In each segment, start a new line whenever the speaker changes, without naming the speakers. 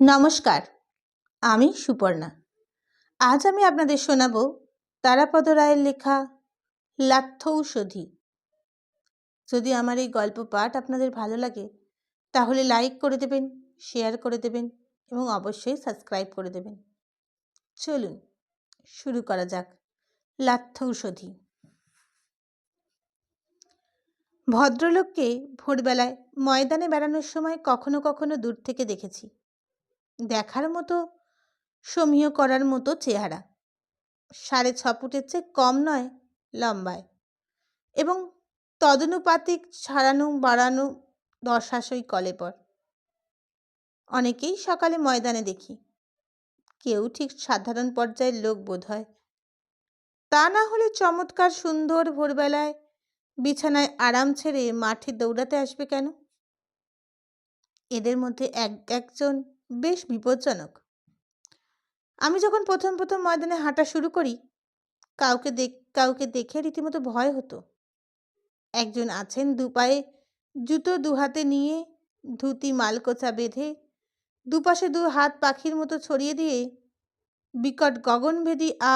নমস্কার, আমি সুপর্ণা। আজ আমি আপনাদের শোনাব তারাপদ রায়ের লেখা লাথৌষধি যদি আমার এই গল্প পাঠ আপনাদের ভালো লাগে, তাহলে লাইক করে দেবেন শেয়ার করে দেবেন এবং অবশ্যই সাবস্ক্রাইব করে দেবেন। চলুন, শুরু করা যাক লাথৌষধি ভদ্রলোককে ভোরবেলায় ময়দানে বেড়ানোর সময় কখনো কখনো দূর থেকে দেখেছি। দেখার মতো, সমীহ করার মতো চেহারা। সাড়ে ছ ফুটের চেয়ে কম নয়, লম্বায়। এবং তদনুপাতিক ছাড়ানো, বাড়ানো দশাশই কলে পর। অনেকেই সকালে ময়দানে দেখি। কেউ ঠিক সাধারণ পর্যায়ের লোক বোধ হয় তা না হলে চমৎকার সুন্দর ভোরবেলায় বিছানায় আরাম ছেড়ে মাঠে দৌড়াতে আসবে কেন? এদের মধ্যে এক একজন বেশ বিপজ্জনক। আমি যখন প্রথম প্রথম ময়দানে হাঁটা শুরু করি, কাউকে দেখ, কাউকে দেখে রীতিমতো ভয় হতো। একজন আছেন দু পায়ে জুতো দু হাতে নিয়ে, ধুতি মালকোচা বেঁধে, দুপাশে দু হাত পাখির মতো ছড়িয়ে দিয়ে, বিকট গগনভেদী আ,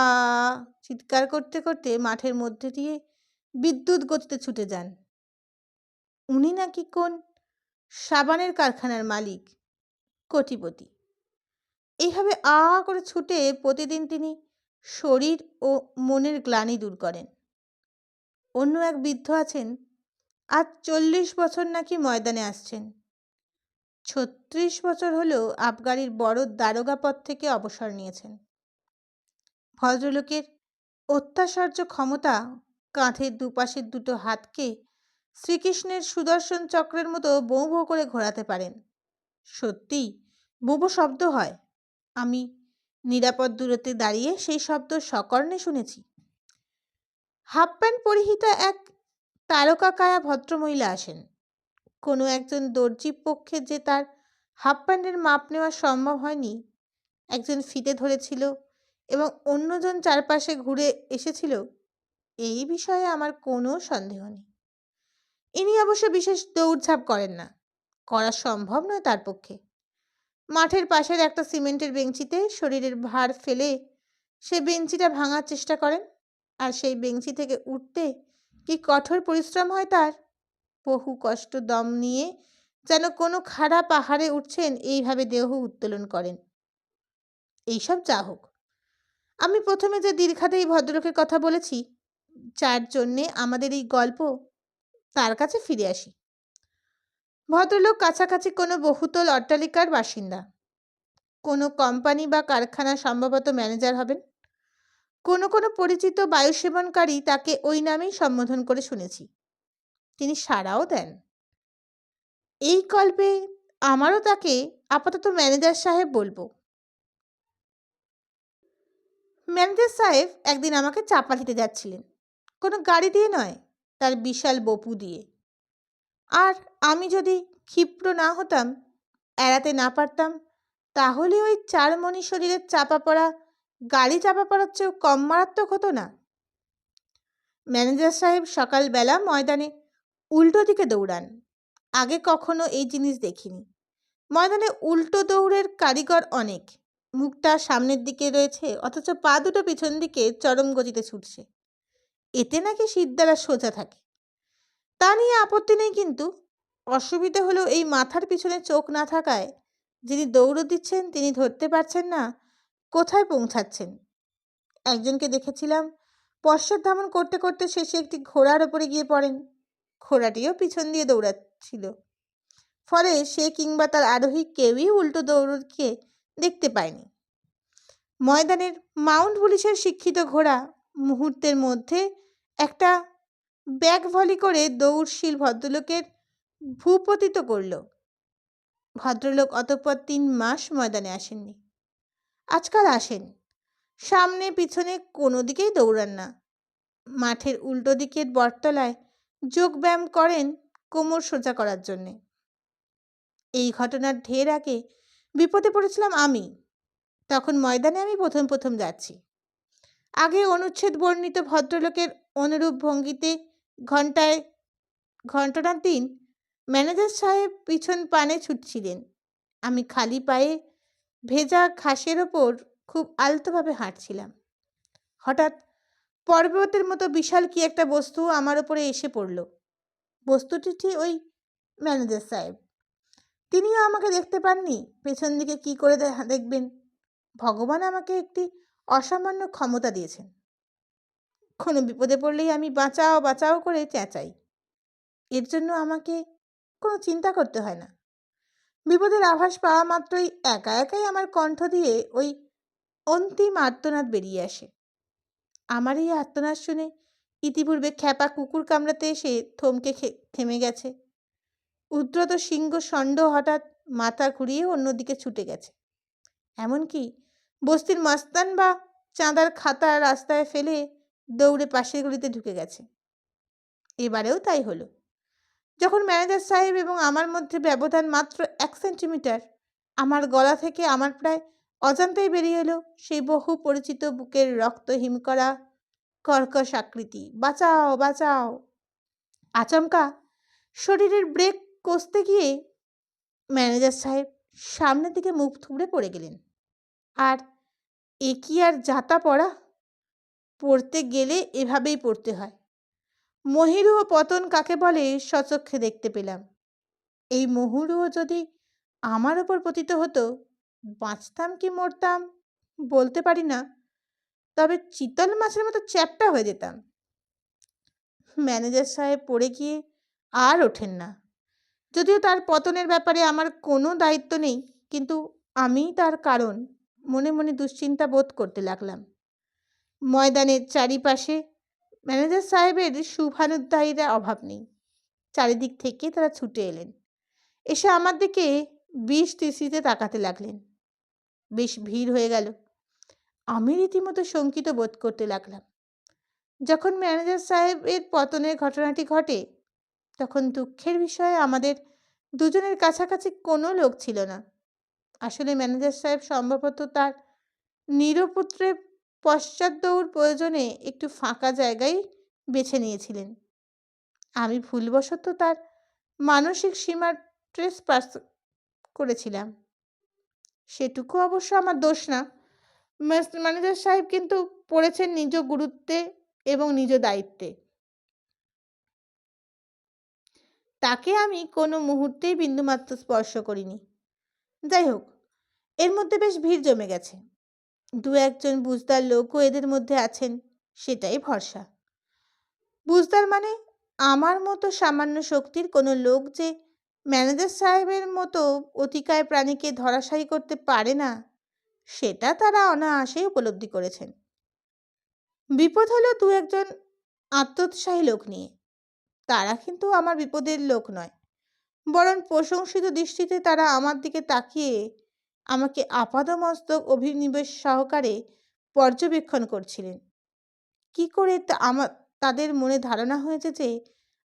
চিৎকার করতে করতে মাঠের মধ্যে দিয়ে বিদ্যুৎ গতিতে ছুটে যান। উনি নাকি কোন সাবানের কারখানার মালিক? কোটিপতি। এইভাবে আ করে ছুটে প্রতিদিন তিনি শরীর ও মনের গ্লানি দূর করেন। অন্য এক বৃদ্ধ আছেন, আজ চল্লিশ বছর নাকি ময়দানে আসছেন। ছত্রিশ বছর হলেও আবগারির বড় দারোগা পদ থেকে অবসর নিয়েছেন। ভদ্রলোকের অত্যাশ্চর্য ক্ষমতা কাঁধের দুপাশের দুটো হাতকে শ্রীকৃষ্ণের সুদর্শন চক্রের মতো বৌ বৌ করে ঘোরাতে পারেন। সত্যিই বোবো শব্দ হয়। আমি নিরাপদ দূরত্বে দাঁড়িয়ে সেই শব্দ সকর্ণে শুনেছি। হাফ প্যান্ট পরিহিতা এক তারকাকায়া ভদ্রমহিলা আসেন। কোনো একজন দর্জির পক্ষে যে তার হাফ প্যান্টের মাপ নেওয়া সম্ভব হয়নি, একজন ফিতে ধরেছিল এবং অন্যজন চারপাশে ঘুরে এসেছিল, এই বিষয়ে আমার কোনো সন্দেহ নেই। ইনি অবশ্য বিশেষ দৌড়ঝাঁপ করেন না। করা সম্ভব নয় তার পক্ষে। মাঠের পাশের একটা সিমেন্টের বেঞ্চিতে শরীরের ভার ফেলে সে বেঞ্চিটা ভাঙার চেষ্টা করেন। আর সেই বেঞ্চি থেকে উঠতে কি কঠোর পরিশ্রম হয় তার? বহু কষ্ট দম নিয়ে যেন কোনো খাড়া পাহাড়ে উঠছেন, এইভাবে দেহ উত্তোলন করেন। এইসব যা হোক। আমি প্রথমে যে দীর্ঘাতে এই ভদ্রলোকের কথা বলেছি, যার জন্যে আমাদের এই গল্প তার কাছে ফিরে আসি। ভদ্রলোক কাছাকাছি কোনো বহুতল অট্টালিকার বাসিন্দা। কোনো কোম্পানি বা কারখানা সম্ভবত ম্যানেজার হবেন। কোনো কোনো পরিচিত বায়ু সেবনকারী তাকে ওই নামেই সম্বোধন করে শুনেছি। তিনি সাড়াও দেন। এই কল্পে আমারও তাকে আপাতত ম্যানেজার সাহেব বলব। ম্যানেজার সাহেব একদিন আমাকে চাপা দিতে যাচ্ছিলেন। কোনো গাড়ি দিয়ে নয়, তার বিশাল বপু দিয়ে। আর আমি যদি ক্ষিপ্র না হতাম, এড়াতে না পারতাম, তাহলে ওই চার মণি শরীরের চাপা পড়া, গাড়ি চাপা পড়ার চেয়েও কম মারাত্মক হতো না। ম্যানেজার সাহেব সকালবেলা ময়দানে উল্টো দিকে দৌড়ান। আগে কখনো এই জিনিস দেখিনি। ময়দানে উল্টো দৌড়ের কারিগর অনেক। মুখটা সামনের দিকে রয়েছে, অথচ পা দুটো পিছন দিকে চরম গতিতে ছুটছে। এতে নাকি সিদ্ধারা সোজা থাকে। তা নিয়ে আপত্তি নেই কিন্তু। অসুবিধে হলো এই মাথার পিছনে চোখ না থাকায় যিনি দৌড় দিচ্ছেন তিনি ধরতে পারছেন না, কোথায় পৌঁছাচ্ছেন? একজনকে দেখেছিলাম ধামন করতে করতে শেষে একটি ঘোড়ার ওপরে গিয়ে পড়েন। ঘোড়াটিও পিছন দিয়ে দৌড়াচ্ছিল। ফলে সে কিংবা তার আরোহী কেউই উল্টো দৌড়কে দেখতে পায়নি। ময়দানের মাউন্ট পুলিশের শিক্ষিত ঘোড়া মুহূর্তের মধ্যে একটা ব্যাগ ভলি করে দৌড়শীল ভদ্রলোকের ভূপতিত করল। ভদ্রলোক অতঃপর তিন মাস ময়দানে আসেননি। আজকাল আসেন। সামনে পিছনে কোনো দিকেই দৌড়ান না। মাঠের উল্টো দিকের বটতলায় যোগব্যায়াম করেন কোমর সোজা করার জন্যে। এই ঘটনার ঢের আগে বিপদে পড়েছিলাম আমি। তখন ময়দানে আমি প্রথম প্রথম যাচ্ছি। আগে অনুচ্ছেদ বর্ণিত ভদ্রলোকের অনুরূপ ভঙ্গিতে ঘন্টায় ঘণ্টার দিন ম্যানেজার সাহেব পিছন পানে ছুটছিলেন। আমি খালি পায়ে ভেজা ঘাসের ওপর খুব আলতোভাবে হাঁটছিলাম। হঠাৎ পর্বতের মতো বিশাল কি একটা বস্তু আমার ওপরে এসে পড়ল। বস্তুটি ঠিক ওই ম্যানেজার সাহেব। তিনিও আমাকে দেখতে পাননি। পেছন দিকে কি করে দেখবেন? ভগবান আমাকে একটি অসামান্য ক্ষমতা দিয়েছেন। কোনো বিপদে পড়লেই আমি বাঁচাও বাঁচাও করে চেঁচাই। এর জন্য আমাকে কোনো চিন্তা করতে হয় না। বিপদের আভাস পাওয়া মাত্রই একা, একাই আমার কণ্ঠ দিয়ে ওই অন্তিম আর্তনাদ বেরিয়ে আসে। আমার এই আর্তনাদ শুনে ইতিপূর্বে খ্যাপা কুকুর কামড়াতে এসে থমকে থেমে গেছে। উদ্রত সিংহ ষণ্ড হঠাৎ মাথা ঘুরিয়ে অন্যদিকে ছুটে গেছে। এমনকি বস্তির মাস্তান বা চাঁদার খাতা রাস্তায় ফেলে দৌড়ে পাশের গলিতে ঢুকে গেছে। এবারেও তাই হলো। যখন ম্যানেজার সাহেব এবং আমার মধ্যে ব্যবধান মাত্র এক সেন্টিমিটার, আমার গলা থেকে আমার প্রায় অজান্তেই বেরিয়ে এলো সেই বহু পরিচিত বুকের রক্ত হিম করা কর্কশ আকৃতি। বাঁচাও বাঁচাও। আচমকা শরীরের ব্রেক কষতে গিয়ে ম্যানেজার সাহেব সামনের দিকে মুখ থুবড়ে পড়ে গেলেন। আর এ কি আর যাতা পড়া? পড়তে গেলে এভাবেই পড়তে হয়। মহিরু ও পতন কাকে বলে সচক্ষে দেখতে পেলাম। এই মহুরুহ যদি আমার ওপর পতিত হতো, বাঁচতাম কি মরতাম বলতে পারি না, তবে চিতল মাছের মতো চ্যাপটা হয়ে যেতাম। ম্যানেজার সাহেব পড়ে গিয়ে আর ওঠেন না। যদিও তার পতনের ব্যাপারে আমার কোনো দায়িত্ব নেই, কিন্তু আমিই তার কারণ, মনে মনে দুশ্চিন্তা বোধ করতে লাগলাম। ময়দানের চারিপাশে ম্যানেজার সাহেবের শুভানুধ্যায়ীরা অভাব নেই। চারিদিক থেকে তারা ছুটে এলেন। এসে আমার দিকে বিষ দৃষ্টিতে তাকাতে লাগলেন। বেশ ভিড় হয়ে গেল। আমি রীতিমতো শঙ্কিত বোধ করতে লাগলাম। যখন ম্যানেজার সাহেবের পতনের ঘটনাটি ঘটে, তখন দুঃখের বিষয়ে আমাদের দুজনের কাছাকাছি কোনো লোক ছিল না। আসলে ম্যানেজার সাহেব সম্ভবত তার নিরপুত্রের পশ্চাৎ দৌড় প্রয়োজনে একটু ফাঁকা জায়গায় বেছে নিয়েছিলেন। আমি ভুলবশত তার মানসিক সীমার ট্রেস পাস করেছিলাম। সেটুকু অবশ্য আমার দোষ না। ম্যানেজার সাহেব কিন্তু পড়েছেন নিজ গুরুত্বে এবং নিজ দায়িত্বে। তাকে আমি কোনো মুহূর্তেই বিন্দুমাত্র স্পর্শ করিনি। যাই হোক, এর মধ্যে বেশ ভিড় জমে গেছে। দু একজন বুঝদার লোকও এদের মধ্যে আছেন, সেটাই ভরসা। বুঝদার মানে আমার মতো সামান্য শক্তির কোনো লোক যে ম্যানেজার সাহেবের মতো অতিকায় প্রাণীকে ধরাশায়ী করতে পারে না, সেটা তারা অনায়াসেই উপলব্ধি করেছেন। বিপদ হলো দু একজন আত্মোৎসাহী লোক নিয়ে। তারা কিন্তু আমার বিপদের লোক নয়। বরং প্রশংসিত দৃষ্টিতে তারা আমার দিকে তাকিয়ে আমাকে আপাদমস্তক অভিনিবেশ সহকারে পর্যবেক্ষণ করছিলেন। কি করে তা আমার তাদের মনে ধারণা হয়েছে যে,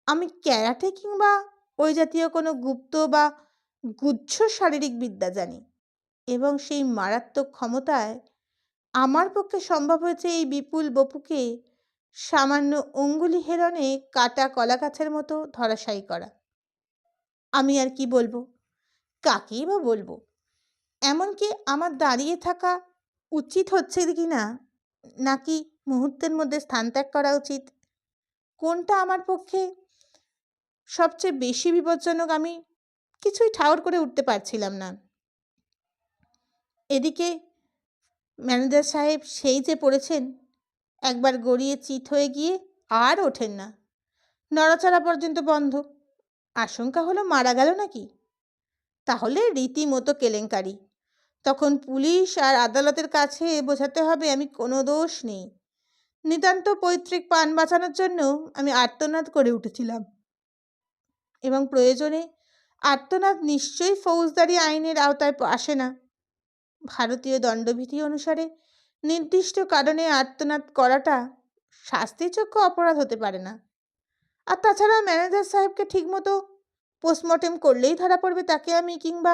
আমি ক্যারাটে কিংবা ওই জাতীয় কোনো গুপ্ত বা গুচ্ছ শারীরিক বিদ্যা জানি এবং সেই মারাত্মক ক্ষমতায় আমার পক্ষে সম্ভব হয়েছে এই বিপুল বপুকে সামান্য অঙ্গুলি হেরণে কাটা কলা গাছের মতো ধরাশায়ী করা। আমি আর কি বলব? কাকেই বা বলব? এমনকি আমার দাঁড়িয়ে থাকা উচিত হচ্ছে কি না, নাকি মুহূর্তের মধ্যে স্থান ত্যাগ করা উচিত? কোনটা আমার পক্ষে সবচেয়ে বেশি বিপজ্জনক আমি কিছুই ঠাউর করে উঠতে পারছিলাম না। এদিকে ম্যানেজার সাহেব সেই যে পড়েছেন, একবার গড়িয়ে চিত হয়ে গিয়ে আর ওঠেন না। নড়াচড়া পর্যন্ত বন্ধ। আশঙ্কা হলো মারা গেল নাকি? তাহলে রীতিমতো কেলেঙ্কারি। তখন পুলিশ আর আদালতের কাছে বোঝাতে হবে আমি কোনো দোষ নেই। নিতান্ত পৈতৃক পান বাঁচানোর জন্য আমি আর্তনাদ করে উঠেছিলাম। এবং প্রয়োজনে আর্তনাদ নিশ্চয়ই ফৌজদারি আইনের আওতায় আসে না। ভারতীয় দণ্ডবিধি অনুসারে নির্দিষ্ট কারণে আর্তনাদ করাটা শাস্তিযোগ্য অপরাধ হতে পারে না। আর তাছাড়া ম্যানেজার সাহেবকে ঠিকমতো পোস্টমর্টেম করলেই ধরা পড়বে তাকে আমি কিংবা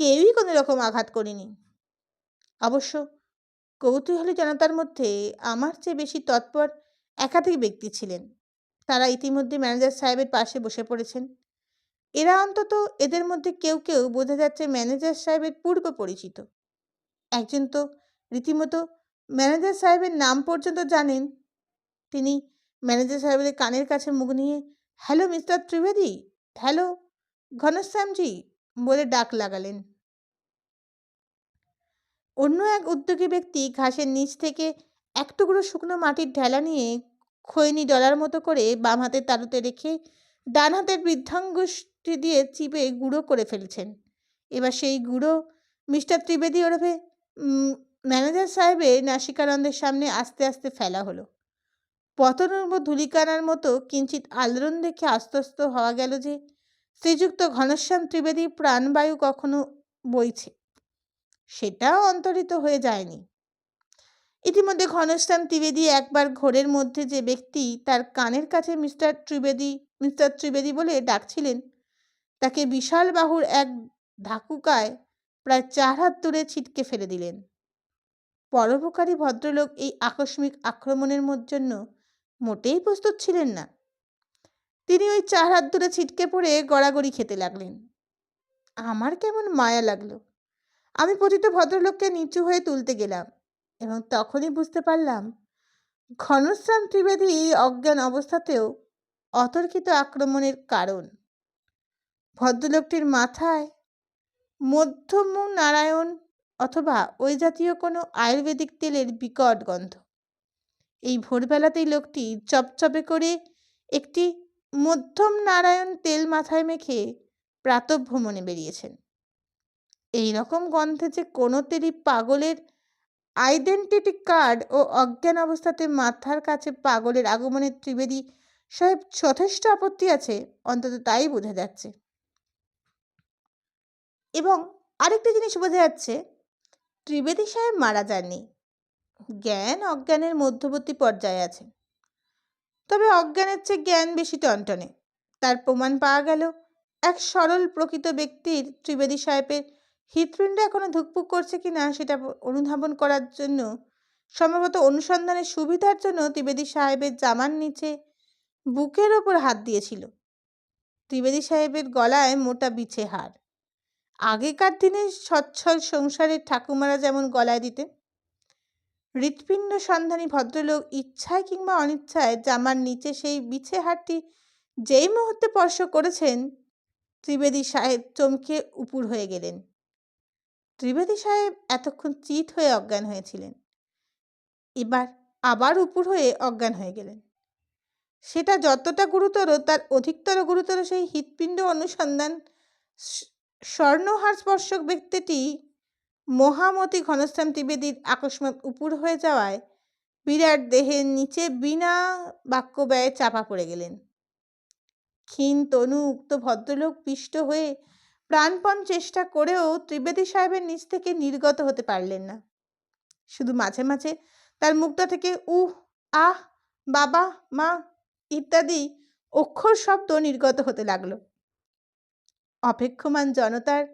কেউই কোনো রকম আঘাত করিনি। অবশ্য কৌতূহলী জনতার মধ্যে আমার চেয়ে বেশি তৎপর, একাধিক ব্যক্তি ছিলেন। তারা ইতিমধ্যে ম্যানেজার সাহেবের পাশে বসে পড়েছেন। এরা অন্তত এদের মধ্যে কেউ কেউ বোঝা যাচ্ছে ম্যানেজার সাহেবের পূর্ব পরিচিত। একজন তো রীতিমতো ম্যানেজার সাহেবের নাম পর্যন্ত জানেন। তিনি ম্যানেজার সাহেবের কানের কাছে মুখ নিয়ে, hello mister Trivedi, hello Ghanshyamji বলে ডাক লাগালেন। অন্য এক উদ্যোগী ব্যক্তি ঘাসের নিচ থেকে এক টুকরো শুকনো মাটির ঢেলা নিয়ে খৈনি ডলার মতো করে বাম হাতের তালুতে রেখে ডান হাতের বৃদ্ধাঙ্গুষ্টি দিয়ে চিপে গুঁড়ো করে ফেলছেন। এবার সেই গুঁড়ো মিস্টার ত্রিবেদী ওরফে ম্যানেজার সাহেবের নাসিকানন্দের সামনে আস্তে আস্তে ফেলা হলো। পতনূর্ব ধুলিকানার মতো কিঞ্চিত আলোড়ন দেখে আস্ত আস্তস্ত হওয়া গেল যে শ্রীযুক্ত ঘনশ্যাম ত্রিবেদী প্রাণবায়ু কখনো বইছে। সেটাও অন্তরিত হয়ে যায়নি। ইতিমধ্যে ঘনশ্যাম ত্রিবেদী একবার ঘোরের মধ্যে যে ব্যক্তি, তার কানের কাছে মিস্টার ত্রিবেদী মিস্টার ত্রিবেদী বলে ডাকছিলেন, তাকে বিশাল বাহুর এক ধাকুকায় প্রায় চার হাত দূরে ছিটকে ফেলে দিলেন। পরোপকারী ভদ্রলোক এই আকস্মিক আক্রমণের জন্য মোটেই প্রস্তুত ছিলেন না। তিনি ওই চার হাত দূরে ছিটকে পড়ে গড়াগড়ি খেতে লাগলেন। আমার কেমন মায়া লাগল। আমি পতিত ভদ্রলোককে নিচু হয়ে তুলতে গেলাম এবং তখনই বুঝতে পারলাম ঘনশ্যাম ত্রিবেদী এই অজ্ঞান অবস্থাতেও অতর্কিত আক্রমণের কারণ। ভদ্রলোকটির মাথায় মধ্যম নারায়ণ অথবা ওই জাতীয় কোনো আয়ুর্বেদিক তেলের বিকট গন্ধ। এই ভোরবেলাতেই লোকটি চপচপে করে একটি মধ্যম নারায়ণ তেল মাথায় মেখে প্রাতভ্রমণে বেরিয়েছেন। এই রকম গন্ধে যে কোনো তেলি পাগলের আইডেন্টিটি কার্ড ও অজ্ঞান অবস্থাতে মাথার কাছে পাগলের আগমনের ত্রিবেদী সাহেব যথেষ্ট আপত্তি আছে, অন্তত তাই বোঝা যাচ্ছে। এবং আরেকটা জিনিস বোঝা যাচ্ছে, ত্রিবেদী সাহেব মারা যাননি। জ্ঞান অজ্ঞানের মধ্যবর্তী পর্যায়ে আছে। তবে অজ্ঞানের চেয়ে জ্ঞান বেশি টনটনে। তার প্রমাণ পাওয়া গেল, এক সরল প্রকৃত ব্যক্তির ত্রিবেদী সাহেবের হৃৎপিণ্ড এখনও ধুকপুক করছে কি না সেটা অনুধাবন করার জন্য, সম্ভবত অনুসন্ধানের সুবিধার জন্য ত্রিবেদী সাহেবের জামার নিচে বুকের ওপর হাত দিয়েছিল। ত্রিবেদী সাহেবের গলায় মোটা বিছে হার আগেকার দিনে সচ্ছল সংসারের ঠাকুমারা যেমন গলায় দিতেন, হৃৎপিণ্ড সন্ধানী ভদ্রলোক ইচ্ছায় কিংবা অনিচ্ছায় জামার নিচে সেই বিছে হারটি যেই মুহূর্তে স্পর্শ করেছেন, ত্রিবেদী সাহেব চমকে উপুর হয়ে গেলেন। ত্রিবেদী সাহেব এতক্ষণ চিত হয়ে অজ্ঞান হয়েছিলেন। এবার আবার উপুর হয়ে অজ্ঞান হয়ে গেলেন। সেটা যতটা গুরুতর, তার অধিকতর গুরুতর সেই হৃৎপিণ্ড অনুসন্ধান স্বর্ণহার স্পর্শক ব্যক্তিটি মহামতি ঘনশ্যাম ত্রিবেদীর আকস্মাত উপুর হয়ে যাওয়ায় বিরাট দেহের নিচে বিনা বাক্য ব্যয়ে চাপা পড়ে গেলেন। ক্ষীণ, তনু, উক্ত ভদ্রলোক পিষ্ট হয়ে প্রাণপণ চেষ্টা করেও ত্রিবেদী সাহেবের নিচ থেকে নির্গত হতে পারলেন না। শুধু মাঝে মাঝে তার মুখটা থেকে উহ, আহ, বাবা, মা ইত্যাদি অক্ষর শব্দ নির্গত হতে লাগল। অপেক্ষমান জনতার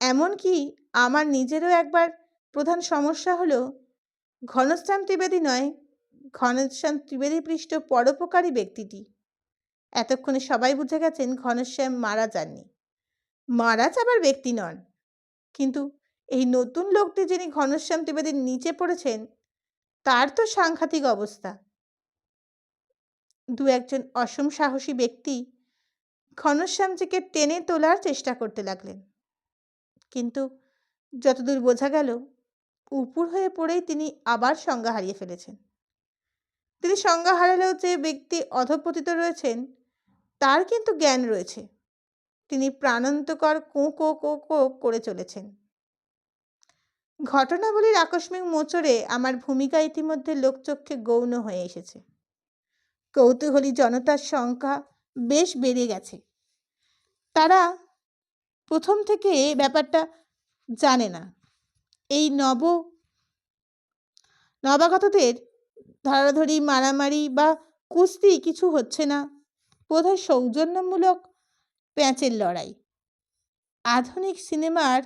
এমনকি আমার নিজেরও একবার প্রধান সমস্যা হলো, ঘনশ্যাম ত্রিবেদী নয়, ঘনশ্যাম ত্রিবেদী পৃষ্ঠ পরোপকারী ব্যক্তিটি। এতক্ষণে সবাই বুঝে গেছেন ঘনশ্যাম মারা যাননি। মারা চাবার ব্যক্তি নন। কিন্তু এই নতুন লোকটি যিনি ঘনশ্যাম ত্রিবেদীর নিচে পড়েছেন, তার তো সাংঘাতিক অবস্থা। দু একজন অসম সাহসী ব্যক্তি ঘনশ্যামজিকে টেনে তোলার চেষ্টা করতে লাগলেন। কিন্তু যতদূর বোঝা গেল উপুর হয়ে পড়েই তিনি আবার সংজ্ঞা হারিয়ে ফেলেছেন। তিনি সংজ্ঞা হারালেও যে ব্যক্তি অধপতিত রয়েছেন, তার কিন্তু জ্ঞান রয়েছে। তিনি প্রাণান্তকর কো কো কো কো করে চলেছেন। ঘটনাবলীর আকস্মিক মোচড়ে আমার ভূমিকা ইতিমধ্যে লোকচক্ষে গৌণ হয়ে এসেছে। কৌতূহলী জনতার সংখ্যা বেশ বেড়ে গেছে। তারা প্রথম থেকে ব্যাপারটা জানে না। এই নব নবাগতদের ধরাধরি, মারামারি বা কুস্তি কিছু হচ্ছে না। বোধহয় সৌজন্যমূলক প্যাঁচের লড়াই। আধুনিক সিনেমার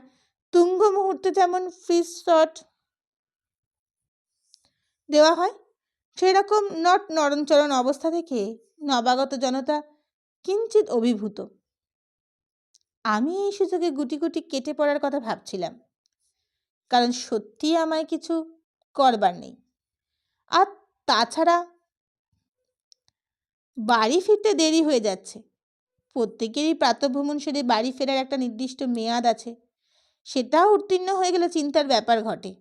তুঙ্গ মুহূর্তে যেমন ফ্রিজ শট দেওয়া হয়, সেরকম নট নরণচরণ অবস্থা থেকে নবাগত জনতা কিঞ্চিত অভিভূত। আমি এই সুযোগে গুটি গুটি কেটে পড়ার কথা ভাবছিলাম, কারণ সত্যি আমায় কিছু করবার নেই। আর তাছাড়া বাড়ি ফিরতে দেরি হয়ে যাচ্ছে। প্রত্যেকেরই প্রাতঃভ্রমণ সেরে বাড়ি ফেরার একটা নির্দিষ্ট মেয়াদ আছে। সেটাও উত্তীর্ণ হয়ে গেলে চিন্তার ব্যাপার ঘটে।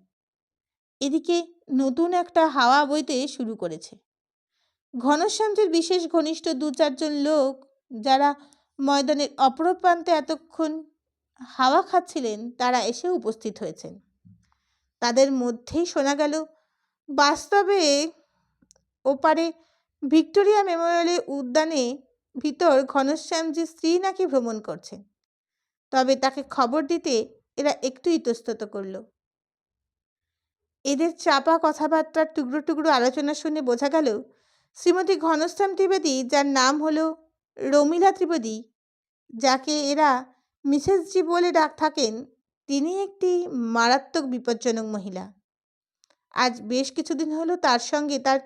এদিকে নতুন একটা হাওয়া বইতে শুরু করেছে। ঘনশ্যামজির বিশেষ ঘনিষ্ঠ দু চারজন লোক যারা ময়দানের অপর প্রান্তে এতক্ষণ হাওয়া খাচ্ছিলেন, তারা এসে উপস্থিত হয়েছেন। তাদের মধ্যেই শোনা গেল, বাস্তবে ওপারে ভিক্টোরিয়া মেমোরিয়ালের উদ্যানে ভিতর ঘনশ্যামজির স্ত্রী নাকি ভ্রমণ করছেন তবে তাকে খবর দিতে এরা একটু ইতস্তত করল। এদের চাপা কথাবার্তার টুকরো টুকরো আলোচনা শুনে বোঝা গেল, শ্রীমতী ঘনশ্যাম ত্রিবেদী, যার নাম হলো রমিলা ত্রিবেদী, যাকে এরা মিসেসজি বলে ডাক থাকেন, তিনি একটি মারাত্মক বিপজ্জনক মহিলা। আজ বেশ কিছুদিন হলো তার সঙ্গে তার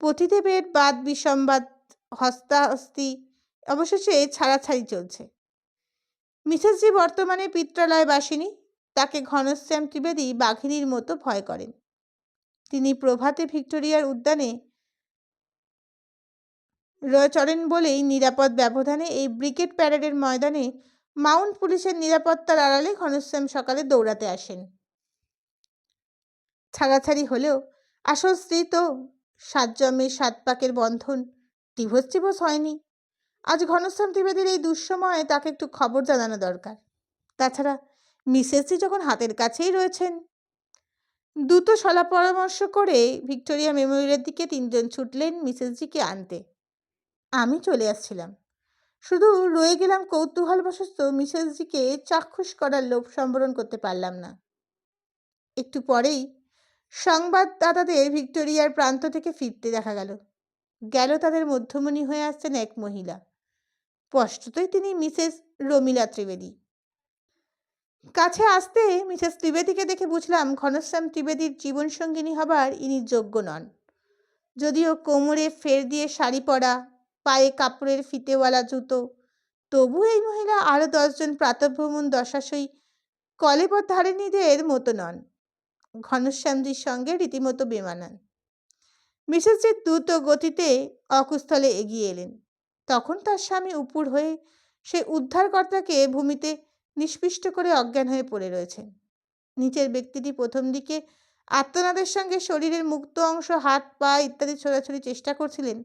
পতিদেবের বাদ বিসম্বাদ হস্তাহস্তি অবশেষে ছাড়াছাড়ি চলছে। মিসেস জি বর্তমানে পিত্রালয় বাসিনী, তাকে ঘনশ্যাম ত্রিবেদী বাঘিনীর মতো ভয় করেন। তিনি প্রভাতে ভিক্টোরিয়ার উদ্যানে চড়েন বলেই নিরাপদ ব্যবধানে এই ব্রিগেড প্যারেডের ময়দানে মাউন্ট পুলিশের নিরাপত্তার আড়ালে ঘনশ্যাম সকালে দৌড়াতে আসেন। ছাড়াছাড়ি হলেও আসল স্ত্রী তো সাত জন্মের সাত পাকের বন্ধন ডিভোর্স টিভোর্স হয়নি। আজ ঘনশ্যাম ত্রিবেদীর এই দুঃসময়ে তাকে একটু খবর জানানো দরকার। তাছাড়া মিসেসজি যখন হাতের কাছেই রয়েছেন। দ্রুত সলা পরামর্শ করে ভিক্টোরিয়া মেমোরিয়ালের দিকে তিনজন ছুটলেন মিসেসজিকে আনতে। আমি চলে আসছিলাম। শুধু রয়ে গেলাম কৌতূহলবশত মিসেসজিকে চাক্ষুষ করার লোভ সম্বরণ করতে পারলাম না। একটু পরেই সংবাদদাতাদের ভিক্টোরিয়ার প্রান্ত থেকে ফিরতে দেখা গেল। গেল তাদের মধ্যমণি হয়ে আসছেন এক মহিলা। স্পষ্টতই তিনি মিসেস রমিলা ত্রিবেদী। কাছে আসতে মিসেস ত্রিবেদীকে দেখে বুঝলাম ঘনশ্যাম ত্রিবেদীর জীবনসঙ্গিনী হবার ইনি যোগ্য নন। যদিও কোমরে ফের দিয়ে শাড়ি পরা, পায়ে কাপড়ের ফিতেওয়ালা জুতো, তবু এই মহিলা আরও দশজন প্রাতভ্রমণ দশাশয়ী কলেবর ধারিণীদের মতো নন। ঘনশ্যামজির সঙ্গে রীতিমতো বেমানান। মিসেসজি দ্রুত গতিতে অকুস্থলে এগিয়ে এলেন। তখন তার স্বামী উপুর হয়ে সে উদ্ধারকর্তাকে ভূমিতে নিষ্পিষ্ট করে অজ্ঞান হয়ে পড়ে রয়েছেন। নিচের ব্যক্তিটি প্রথম দিকে আত্মনাদের সঙ্গে শরীরের মুক্ত অংশ, হাত, পা ইত্যাদি ছোড়াছড়ি চেষ্টা করছিলেন,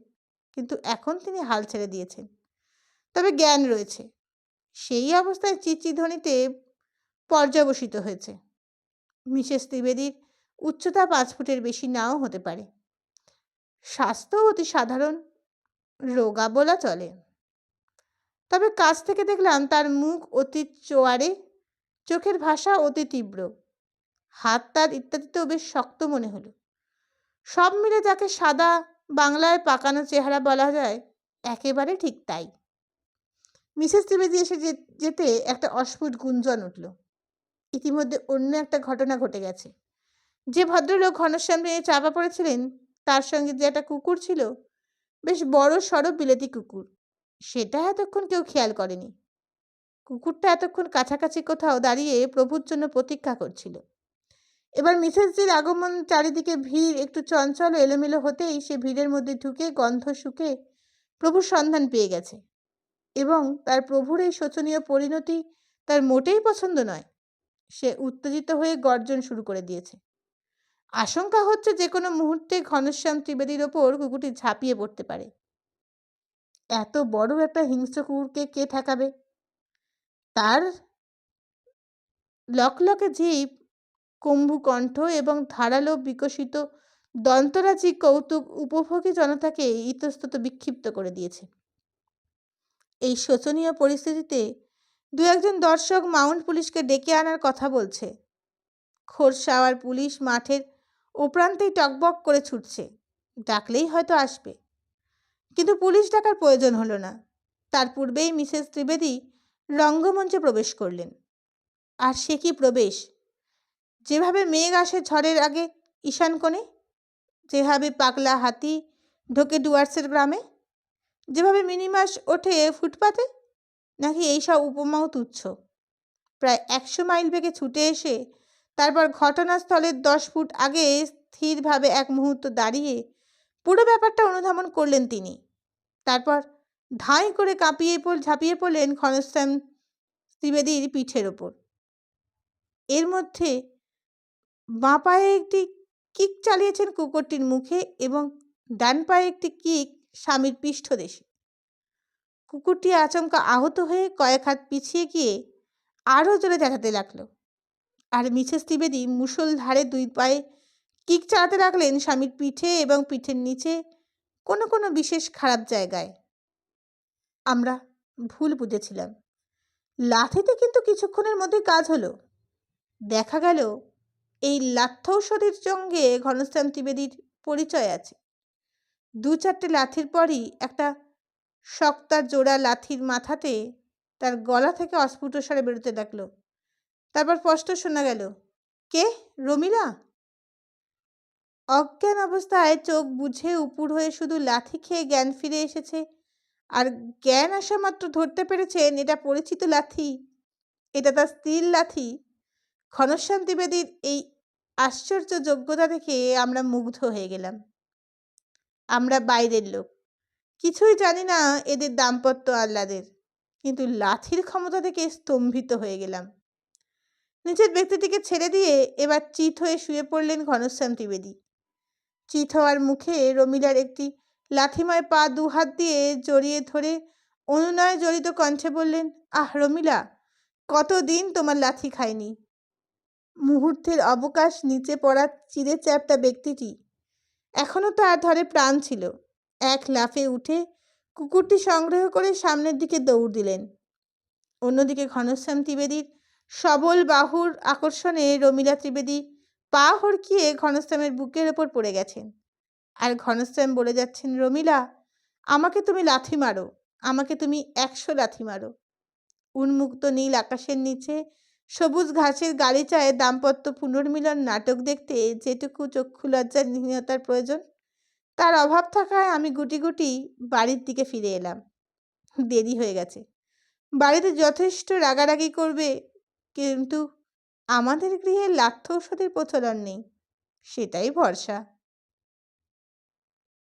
কিন্তু এখন তিনি হাল ছেড়ে দিয়েছেন। তবে জ্ঞান রয়েছে। সেই অবস্থায় চিচি ধ্বনিতে পর্যবসিত হয়েছে। মিসেস ত্রিবেদীর উচ্চতা পাঁচ ফুটের বেশি নাও হতে পারে। স্বাস্থ্য অতি সাধারণ। রোগা বলা চলে। তবে কাছ থেকে দেখলাম তার মুখ অতি চোয়ারে চোখের ভাষা অতি তীব্র। হাত তার ইত্যাদিতেও বেশ শক্ত মনে হলো। সব মিলে যাকে সাদা বাংলায় পাকানো চেহারা বলা যায়, একেবারে ঠিক তাই। মিসেস ত্রিবেদী এসে যেতে একটা অস্ফুট গুঞ্জন উঠল। ইতিমধ্যে অন্য একটা ঘটনা ঘটে গেছে। যে ভদ্রলোক ঘনশ্যাম নিয়ে চাপা পড়েছিলেন, তার সঙ্গে যে একটা কুকুর ছিল বেশ বড় সড়ো বিলেতি কুকুর। সেটা এতক্ষণ কেউ খেয়াল করেনি। কুকুরটা এতক্ষণ কাছাকাছি কোথাও দাঁড়িয়ে প্রভুর জন্য প্রতীক্ষা করছিল। এবার মিসেসজির আগমন চারিদিকে ভিড়, একটু চঞ্চল, এলোমেলো হতেই সে ভিড়ের মধ্যে ঢুকে গন্ধ শুকে প্রভুর সন্ধান পেয়ে গেছে। এবং তার প্রভুর এই শোচনীয় পরিণতি তার মোটেই পছন্দ নয়। সে উত্তেজিত হয়ে গর্জন শুরু করে দিয়েছে। আশঙ্কা হচ্ছে যে, কোনো মুহূর্তে ঘনশ্যাম ত্রিবেদীর ওপর কুকুরটি ঝাঁপিয়ে পড়তে পারে। এত বড় একটা হিংস্র কুকুরকে কে ঠেকাবে? তার লকলকে জীব, কম্ভুকণ্ঠ এবং ধারালো বিকশিত দন্তরাজি কৌতুক উপভোগী জনতাকে ইতস্তত বিক্ষিপ্ত করে দিয়েছে। এই শোচনীয় পরিস্থিতিতে দু একজন দর্শক মাউন্ট পুলিশকে ডেকে আনার কথা বলছে। খোরসাওয়ার পুলিশ মাঠের ওপ্রান্তেই টকবক করে ছুটছে। ডাকলেই হয়তো আসবে। কিন্তু পুলিশ ডাকার প্রয়োজন হলো না। তার পূর্বেই মিসেস ত্রিবেদী রঙ্গমঞ্চে প্রবেশ করলেন। আর সে কি প্রবেশ? যেভাবে মেঘ আসে ঝড়ের আগে ঈশান কোণে? যেভাবে পাগলা হাতি ঢোকে ডুয়ার্সের গ্রামে? যেভাবে মিনিমাস ওঠে ফুটপাতে? নাকি এইসব উপমাও তুচ্ছ? প্রায় একশো মাইল বেগে ছুটে এসে তারপর ঘটনাস্থলের দশ ফুট আগে স্থিরভাবে এক মুহূর্ত দাঁড়িয়ে পুরো ব্যাপারটা অনুধাবন করলেন তিনি। তারপর ধাঁই করে কাঁপিয়ে পড়, ঝাঁপিয়ে পড়লেন ঘনশ্যাম ত্রিবেদীর পিঠের ওপর। এর মধ্যে বাঁ পায়ে একটি কিক চালিয়েছেন কুকুরটির মুখে এবং ডান পায়ে একটি কিক স্বামীর পৃষ্ঠদেশে। কুকুরটি আচমকা আহত হয়ে কয়েক হাত পিছিয়ে গিয়ে আরও জোরে চেঁচাতে লাগল। আর মিসেস ত্রিবেদী মুষলধারে দুই পায়ে কিক চালাতে লাগলেন স্বামীর পিঠে এবং পিঠের নিচে কোনো কোনো বিশেষ খারাপ জায়গায়। আমরা ভুল বুঝেছিলাম। লাথিতে কিন্তু কিছুক্ষণের মধ্যে কাজ হলো। দেখা গেল এই লাথৌষধির সঙ্গে ঘনশ্যাম ত্রিবেদীর পরিচয় আছে। দু চারটে লাথির পরই একটা শক্তার জোড়া লাথির মাথাতে তার গলা থেকে অস্ফুট স্বরে বেরোতে লাগল। তারপর স্পষ্ট শোনা গেল, কে? রমিলা? অজ্ঞান অবস্থায় চোখ বুঝে উপুর হয়ে শুধু লাথি খেয়ে জ্ঞান ফিরে এসেছে, আর জ্ঞান আসা মাত্র ধরতে পেরেছেন এটা পরিচিত লাথি। এটা তার স্ত্রীর লাথি। ঘনশ্যাম ত্রিবেদীর এই আশ্চর্য যোগ্যতা দেখে আমরা মুগ্ধ হয়ে গেলাম। আমরা বাইরের লোক। কিছুই জানি না এদের দাম্পত্য আহ্লাদের, কিন্তু লাথির ক্ষমতা থেকে স্তম্ভিত হয়ে গেলাম। নিজের ব্যক্তিটিকে ছেড়ে দিয়ে এবার চিত হয়ে শুয়ে পড়লেন ঘনশ্যাম ত্রিবেদী। চিত হওয়ার মুখে রমিলার একটি লাথিময় পা দু হাত দিয়ে জড়িয়ে ধরে অনুনয় জড়িত কণ্ঠে বললেন, আহ, রমিলা, কতদিন তোমার লাথি খায়নি মুহূর্তের অবকাশ নিচে পড়া চিড়ে চ্যাপটা ব্যক্তিটি এখনও তার ধরে প্রাণ ছিল। এক লাফে উঠে কুকুরটি সংগ্রহ করে সামনের দিকে দৌড় দিলেন। অন্যদিকে ঘনশ্যাম ত্রিবেদীর সবল বাহুর আকর্ষণে রমিলা ত্রিবেদী পা হড়কিয়ে ঘনশ্যামের বুকের ওপর পড়ে গেছেন। আর ঘনশ্যাম বলে যাচ্ছেন, রমিলা, আমাকে তুমি লাথি মারো, আমাকে তুমি একশো লাথি মারো। উন্মুক্ত নীল আকাশের নিচে, সবুজ ঘাসের গালিচায় দাম্পত্য পুনর্মিলন নাটক দেখতে যেটুকু চক্ষু লজ্জাহীনতার প্রয়োজন, তার অভাব থাকায় আমি গুটি গুটি বাড়ির দিকে ফিরে এলাম। দেরি হয়ে গেছে। বাড়িতে যথেষ্ট রাগারাগি করবে কিন্তু আমাদের গৃহে লাক্ষ ঔষধের প্রচলন নেই। সেটাই ভরসা।